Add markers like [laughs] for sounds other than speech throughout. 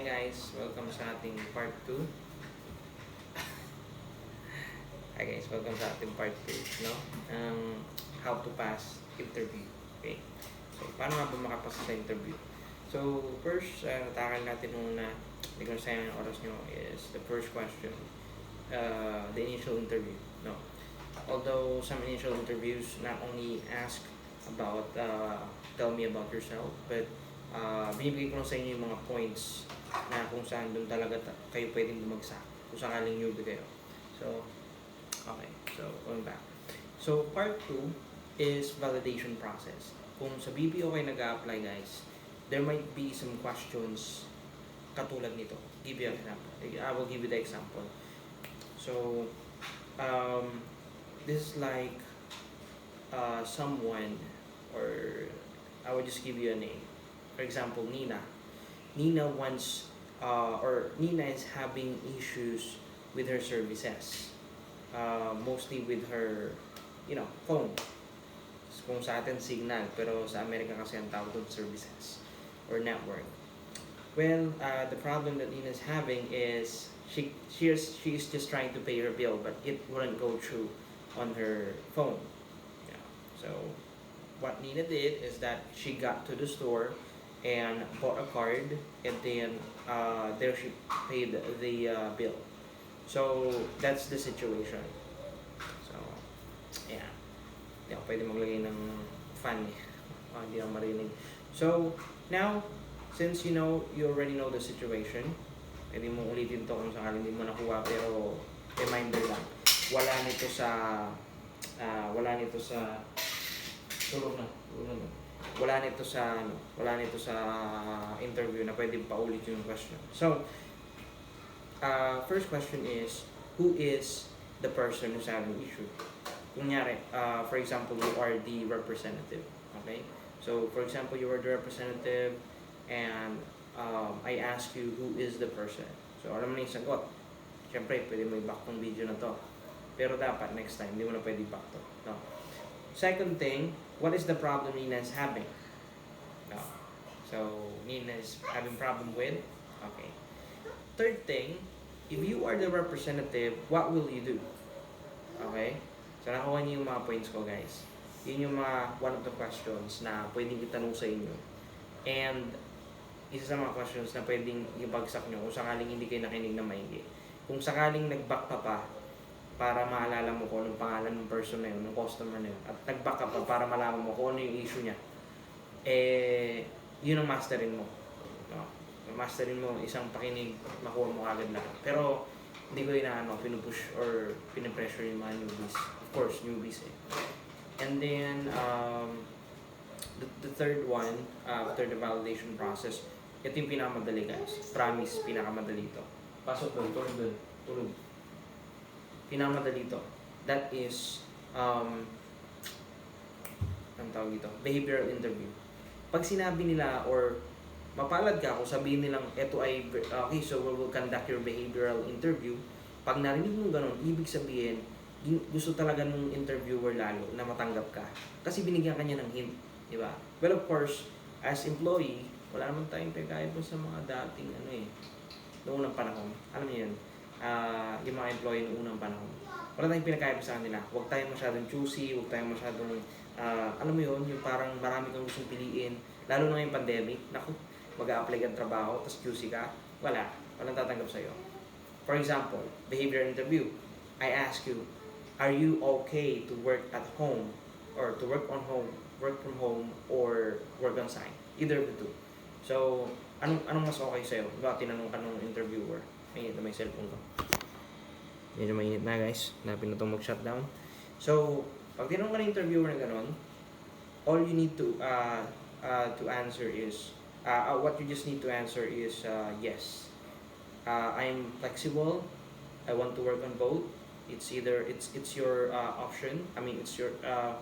Guys, welcome sa ating part 2. Hi guys, welcome sa ating part 2, no? Um, how to pass interview. Okay. So, paano nga ba makapasa sa interview? So, first, uh, natakan natin muna, hindi ko sayang yung oras nyo, is the first question. Uh, the initial interview, no? Although some initial interviews not only ask about, uh, tell me about yourself, but uh, binibigay ko lang sa inyo yung mga points na kung saan doon talaga ta- kayo pwedeng bumagsak kung sakaling newbie kayo. So, okay. So, going back. So, part 2 is validation process. Kung sa BPO kayo nag-apply guys, there might be some questions katulad nito. Give you an example. I will give you the example. So, um, this is like uh, someone or I will just give you a name. For example, Nina. Nina wants uh, or Nina is having issues with her services. Uh, mostly with her, you know, phone. Kung sa atin signal, pero sa Amerika kasi ang tawag doon services or network. Well, uh, the problem that Nina is having is she she is she is just trying to pay her bill, but it wouldn't go through on her phone. Yeah. So, what Nina did is that she got to the store and bought a card, and then uh, there she paid the uh, bill. So that's the situation. So, yeah. Hindi ako pwede maglagay ng fan eh. Oh, hindi ako marinig. So, now, since you know, you already know the situation, pwede mo ulitin to kung sakaling hindi mo nakuha, pero reminder lang. Wala nito sa, ah, wala nito sa, tulog na, tulog na. Wala nito sa, ano, wala nito sa interview na pwede paulit yung question. So, uh, first question is, who is the person who's having issue? Kunyari, uh, for example, you are the representative. Okay? So, for example, you are the representative and um, I ask you who is the person. So, alam mo na yung sagot. Siyempre, pwede mo i-back video na to. Pero dapat next time, hindi mo na pwede i-back to. No? Second thing, what is the problem Nina is having? No. So, Nina is having problem with? Okay. Third thing, if you are the representative, what will you do? Okay? So, nakuha niyo yung mga points ko, guys. Yun yung mga one of the questions na pwedeng itanong sa inyo. And, isa sa mga questions na pwedeng ibagsak nyo kung sakaling hindi kayo nakinig na maigi. Kung sakaling nag-back ka pa, para maalala mo kung anong pangalan ng person na yun, ng customer na yun, at nag-back pa para malaman mo kung ano yung issue niya, eh, yun ang masterin mo. No? Masterin mo, isang pakinig, makuha mo agad lahat. Pero, hindi ko inaano, pinupush or pinipressure yung mga newbies. Of course, newbies eh. And then, um, the, the third one, uh, after the validation process, ito yung pinakamadali guys. Promise, pinakamadali ito. Pasok doon, tulog doon, tulog. Pinakamadali ito. That is, um, ang tawag dito, behavioral interview. Pag sinabi nila or mapalad ka kung sabihin nilang ito ay, okay, so we will conduct your behavioral interview. Pag narinig mo ganun, ibig sabihin, gusto talaga nung interviewer lalo na matanggap ka. Kasi binigyan ka niya ng hint, di ba? Well, of course, as employee, wala naman tayong pagkaya sa mga dating ano eh, noong unang panahon. Alam niyo yun, ah, yung mga employee noong unang panahon. Wala tayong pinakaya po sa kanila. Huwag tayong masyadong choosy, huwag tayong masyadong, ah, alam mo yun, yung parang marami kang gustong piliin. Lalo na ngayong pandemic, naku, mag-a-apply kang trabaho, tapos choosy ka, wala. Walang tatanggap sa'yo. For example, behavior interview. I ask you, are you okay to work at home or to work on home, work from home or work on site? Either of the two. So, anong anong mas okay sa'yo? Diba, tinanong ka nung interviewer. Mainit na may cellphone ko. Medyo mainit na guys. Napin na itong mag-shutdown. So, pag tinanong ka ng interviewer na gano'n, all you need to uh, uh, to answer is, uh, uh, what you just need to answer is uh, yes. Uh, I'm flexible. I want to work on both. It's either it's it's your uh, option. I mean, it's your uh,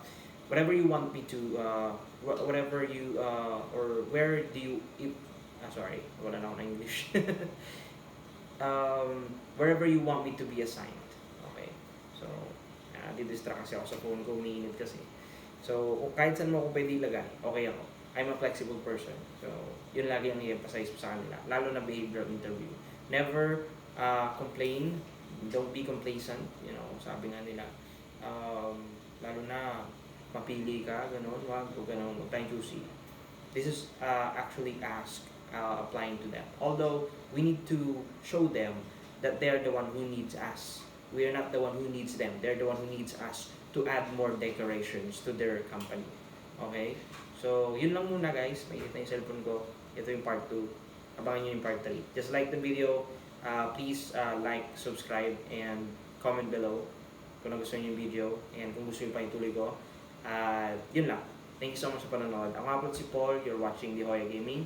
whatever you want me to uh, whatever you uh, or where do you if ah, sorry wala na ako ng English [laughs] um, wherever you want me to be assigned okay so uh, didistract kasi ako sa phone ko umiinit kasi so kahit saan mo ako pwede ilagay okay ako I'm a flexible person. So, yun lagi ang i-emphasize sa kanila. Lalo na behavioral interview. Never uh, complain. Don't be complacent. You know, sabi nga nila. Um, lalo na mapili ka, ganun. Wag o ganun. Huwag tayong choosy. This is uh, actually ask uh, applying to them. Although, we need to show them that they're the one who needs us. We are not the one who needs them. They're the one who needs us to add more decorations to their company. Okay? So, yun lang muna guys. Mainit na yung cellphone ko. Ito yung part 2. Abangan nyo yung part 3. Just like the video, uh, please uh, like, subscribe, and comment below kung nagustuhan nyo yung video and kung gusto nyo pa ituloy ko. Uh, yun lang. Thank you so much sa panonood. Ako nga po si Paul. You're watching The Hoya Gaming.